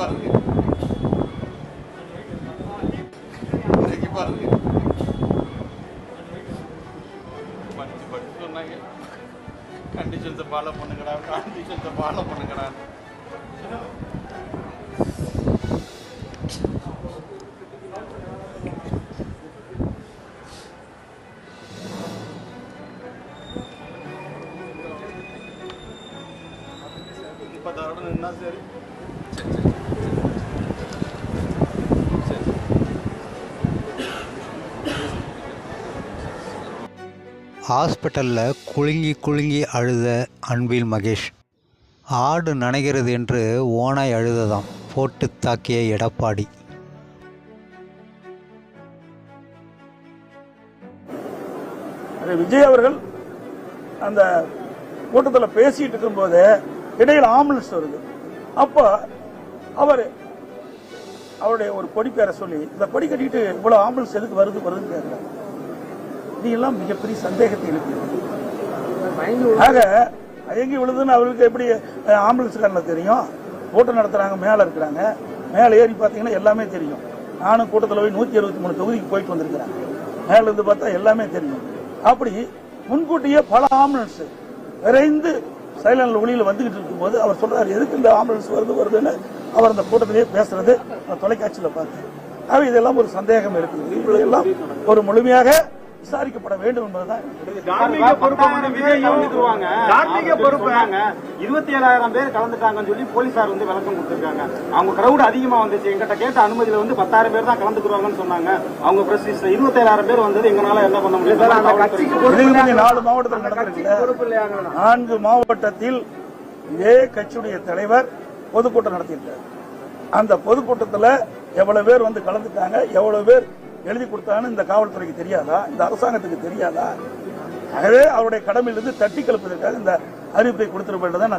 பாருங்க இறங்கி பாருங்க படிச்சு படிச்சு சொன்னாங்க கண்டிஷன்ஸை ஃபாலோ பண்ணுங்கடா கண்டிஷன்ஸை ஃபாலோ பண்ணுங்கடா இப்போ தரோட நின்னா சரி. ஹாஸ்பிட்டலில் குலுங்கி குலுங்கி அழுத அன்பில் மகேஷ். ஆடு நனைகிறது என்று ஓனாய் அழுததாம். போட்டு தாக்கிய எடப்பாடி. அது விஜய் அவர்கள் அந்த கூட்டத்தில் பேசிட்டு இருக்கும்போது இடையில் ஆம்புலன்ஸ் வருது. அப்போ அவர் அவருடைய ஒரு கொடி பேரை சொல்லி இந்த கொடி கட்டிட்டு இவ்வளவு ஆம்புலன்ஸ் எதுக்கு வருது வருதுன்னு கேட்கிறார். இது எல்லாம் மிகப்பெரிய சந்தேகத்தை எழுப்பியது. ஆக எங்க விழுதுன்னு அவருக்கு எப்படி அஹ், ஆம்புலன்ஸ்காரனுக்கு தெரியும். கூட்டம் நடத்துறாங்க மேல இருக்கிறாங்க. மேல ஏறி பார்த்தீங்கன்னா எல்லாமே தெரியும். நானும் கூட்டத்தில் போய் நூத்தி அறுபத்தி மூணு தொகுதிக்கு போயிட்டு வந்திருக்கிறேன். மேல இருந்து பார்த்தா எல்லாமே தெரியும். அப்படி முன்கூட்டியே பல ஆம்புலன்ஸ் விரைந்து சைலண்ட்ல ஒளியில வந்துகிட்டு இருக்கும்போது அவர் சொல்றாரு எதுக்கு இந்த ஆம்புலன்ஸ் வருது வருதுன்னு? அவர் அந்த கூட்டத்திலேயே பேசுறது நான் தொலைக்காட்சியில பார்த்தேன். ஆக இதெல்லாம் ஒரு சந்தேகம் இருக்குது இதெல்லாம் ஒரு முழுமையாக விசாரிக்கப்பட வேண்டும் என்பதுதான் தார்மீக பொறுப்பை இருபத்தி ஏழாயிரம் பேர் கலந்துட்டாங்கன்னு சொல்லி போலீசார் வந்து விளக்கம் கொடுத்திருக்காங்க. அவங்க கிரௌட் அதிகமா வந்துச்சு. எங்கிட்ட கேட்ட அனுமதியில வந்து பத்தாயிரம் பேர் தான் கலந்துக்குறாங்கன்னு சொன்னாங்க. அவங்க பிரஸ் இருபத்தி ஏழாயிரம் பேர் வந்தது எங்களால என்ன பண்ண முடியும்? நாலு மாவட்டத்தில் நான்கு மாவட்டத்தில் இதே கட்சியுடைய தலைவர் பொதுக்கூட்டம் நடத்தியிருக்கார். அந்த பொதுக்கூட்டத்தில் எவ்வளவு பேர் வந்து கலந்துட்டாங்க எவ்வளவு பேர் எழுதி கொடுத்தான்னு இந்த காவல்துறைக்கு தெரியாதா? இந்த அரசாங்கத்துக்கு தெரியாதா? ஆகவே அவருடைய கடமையிலிருந்து தட்டி கலப்பதற்காக இந்த அறிவிப்பை கொடுத்திருப்பதை நான்